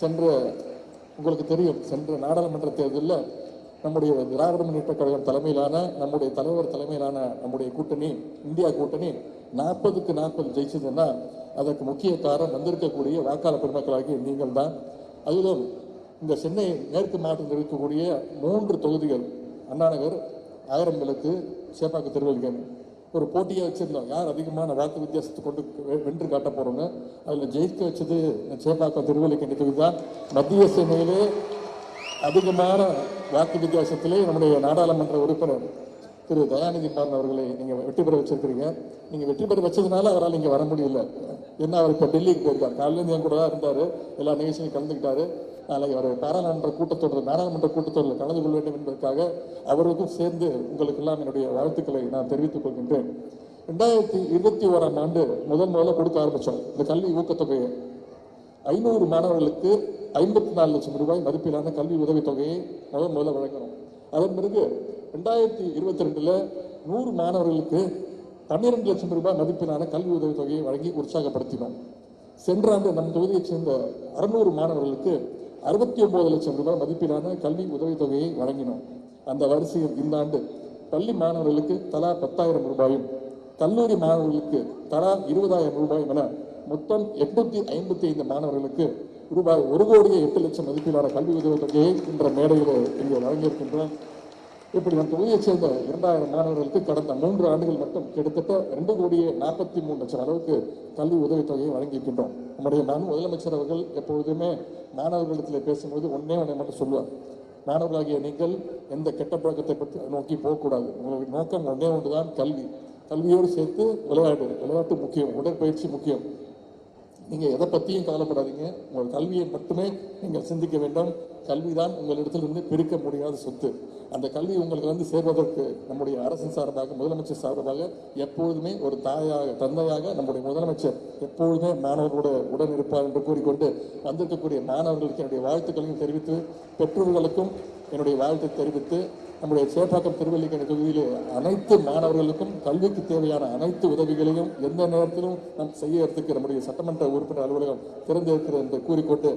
சென்ற உங்களுக்கு தெரியும் சென்ற நாடாளுமன்ற தேர்தலில் நம்முடைய திராவிட முன்னேற்ற கழகம் தலைமையிலான நம்முடைய தலைவர் தலைமையிலான நம்முடைய கூட்டணி இந்தியா கூட்டணி நாற்பதுக்கு நாற்பது ஜெயிச்சதுன்னா அதற்கு முக்கிய காரணம் வந்திருக்கக்கூடிய வாக்காளர் பெருமக்களாகிய நீங்கள் தான். அதிலும் இந்த சென்னை மேற்கு மாவட்டத்தில் இருக்கக்கூடிய மூன்று தொகுதிகள் அண்ணாநகர் ஆயிரம் விளக்கு சேப்பாக்கு திருவல்லிக்கேணி ஒரு போட்டியை வச்சிருந்தோம். யார் அதிகமான வாக்கு வித்தியாசத்தை கொண்டு வென்று காட்ட போகிறோங்க அதில் ஜெயிக்க வச்சது சேப்பாக்கம் திருவல்லிக்கேணி தொகுதி தான். மத்திய சேனையிலே அதிகமான வாக்கு வித்தியாசத்திலே நம்முடைய நாடாளுமன்ற உறுப்பினர் திரு தயாநிதி மாறன் அவர்களை நீங்கள் வெற்றி பெற வச்சிருக்கிறீங்க. நீங்கள் வெற்றி பெற வச்சதுனால அவரால் இங்கே வர முடியல. ஏன்னா அவர் இப்போ டெல்லிக்கு போயிருக்கார். காலையிலேருந்து என் கூட தான் இருந்தார். எல்லா நிகழ்ச்சியும் கலந்துக்கிட்டாரு. நாளைக்கு அவர் பாராளுமன்ற கூட்டத்தொடர் நாடாளுமன்ற கூட்டத்தொடரில் கலந்து கொள்ள வேண்டும் என்பதற்காக அவருக்கும் சேர்ந்து உங்களுக்கு எல்லாம் என்னுடைய வாழ்த்துக்களை நான் தெரிவித்துக் கொள்கின்றேன். ரெண்டாயிரத்தி இருபத்தி ஓராம் ஆண்டு முதன் முதல்ல கொடுக்க ஆரம்பித்தோம் இந்த கல்வி ஊக்கத்தொகையை. ஐநூறு மாணவர்களுக்கு ஐம்பத்தி நாலு லட்சம் ரூபாய் மதிப்பிலான கல்வி உதவித்தொகையை முதன் முதல்ல வழங்கணும் அதன் பிறகு ரெண்டாயிரத்தி இருபத்தி ரெண்டுல நூறு மாணவர்களுக்கு பன்னிரெண்டு லட்சம் ரூபாய் மதிப்பிலான கல்வி உதவித்தொகையை வழங்கி உற்சாகப்படுத்தினோம். சென்ற ஆண்டு நம் தொகுதியைச் சேர்ந்த அறுநூறு மாணவர்களுக்கு அறுபத்தி ஒன்பது லட்சம் ரூபாய் மதிப்பிலான கல்வி உதவித்தொகையை வழங்கினோம். அந்த வரிசையில் இந்த ஆண்டு பள்ளி மாணவர்களுக்கு தலா பத்தாயிரம் ரூபாயும் கல்லூரி மாணவர்களுக்கு தலா இருபதாயிரம் ரூபாயும் என மொத்தம் எட்நூத்தி ஐம்பத்தி ஐந்து மாணவர்களுக்கு ரூபாய் ஒரு கோடியே எட்டு லட்சம் மதிப்பிலான கல்வி உதவித் தொகையை என்ற மேடையில் இங்கே வழங்கியிருக்கின்றோம். இப்படி நம் தொகுதியைச் சேர்ந்த இரண்டாயிரம் மாணவர்களுக்கு கடந்த மூன்று ஆண்டுகள் மட்டும் கிட்டத்தட்ட ரெண்டு கோடியே நாற்பத்தி மூணு லட்சம் அளவுக்கு கல்வி உதவித்தொகையை வழங்கியிருக்கின்றோம். நம்முடைய நானும் முதலமைச்சர் அவர்கள் எப்பொழுதுமே மாணவர்களிடத்தில் பேசும்போது ஒன்னே ஒன்றை மட்டும் சொல்லுவார். மாணவர்களாகிய நீங்கள் எந்த கெட்ட பழக்கத்தை பற்றி நோக்கி போகக்கூடாது. உங்களுடைய நோக்கம் ஒன்றே தான் கல்வி. கல்வியோடு சேர்த்து விளையாட்டு விளையாட்டு முக்கியம். உடற்பயிற்சி முக்கியம். நீங்கள் எதை பற்றியும் கவலைப்படாதீங்க. உங்கள் கல்வியை மட்டுமே நீங்கள் சிந்திக்க வேண்டும். கல்வி தான் உங்களிடத்திலிருந்து பிரிக்க முடியாத சொத்து. அந்த கல்வி உங்களுக்கு வந்து சேர்வதற்கு நம்முடைய அரசின் சார்பாக முதலமைச்சர் சார்பாக எப்பொழுதுமே ஒரு தாயாக தந்தையாக நம்முடைய முதலமைச்சர் எப்பொழுதுமே மாணவர்களோட உடன் இருப்பார் என்று கூறிக்கொண்டு வந்திருக்கக்கூடிய மாணவர்களுக்கு என்னுடைய வாழ்த்துக்களையும் தெரிவித்து பெற்றோர்களுக்கும் என்னுடைய வாழ்த்தை தெரிவித்து நம்முடைய சேப்பாக்கம் திருவல்லிக்கணி தொகுதியிலே அனைத்து மாணவர்களுக்கும் கல்விக்கு தேவையான அனைத்து உதவிகளையும் எந்த நேரத்திலும் நாம் செய்யறதுக்கு நம்முடைய சட்டமன்ற உறுப்பினர் அலுவலகம் திறந்திருக்கிறது என்று கூறிக்கொண்டு